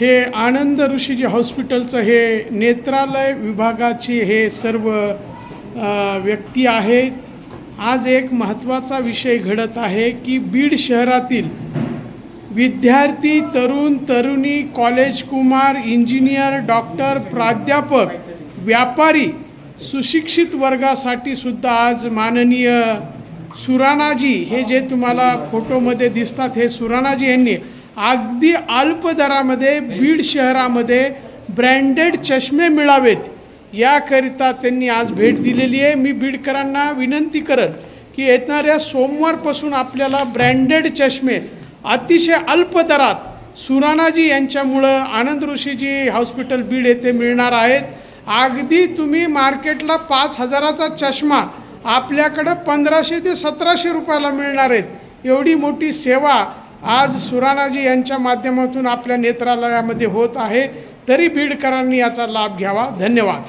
हे आनंद ऋषीजी हॉस्पिटलचं हे नेत्रालय विभागाची हे सर्व व्यक्ती आहेत. आज एक महत्त्वाचा विषय घडत आहे की बीड शहरातील विद्यार्थी तरुण तरुणी कॉलेज कुमार इंजिनियर डॉक्टर प्राध्यापक व्यापारी सुशिक्षित वर्गासाठी सुद्धा आज माननीय सुराणाजी हे जे तुम्हाला फोटोमध्ये दिसतात हे सुराणाजी यांनी अगदी अल्प दरामध्ये बीड शहरामध्ये ब्रँडेड चष्मे मिळावेत. याकरिता त्यांनी आज भेट दिलेली आहे. मी बीडकरांना विनंती करत की येणाऱ्या सोमवारपासून आपल्याला ब्रँडेड चष्मे अतिशय अल्प दरात सुराणाजी यांच्यामुळं आनंद ऋषीजी हॉस्पिटल बीड येथे मिळणार आहेत. अगदी तुम्ही मार्केटला पाच हजाराचा चष्मा आपल्याकडं पंधराशे ते सतराशे रुपयाला मिळणार आहेत. एवढी मोठी सेवा आज सुराणाजी यांच्या माध्यमातून आपल्या नेत्रालयामध्ये होत आहे तरी बीडकरांनी याचा लाभ घ्यावा. धन्यवाद.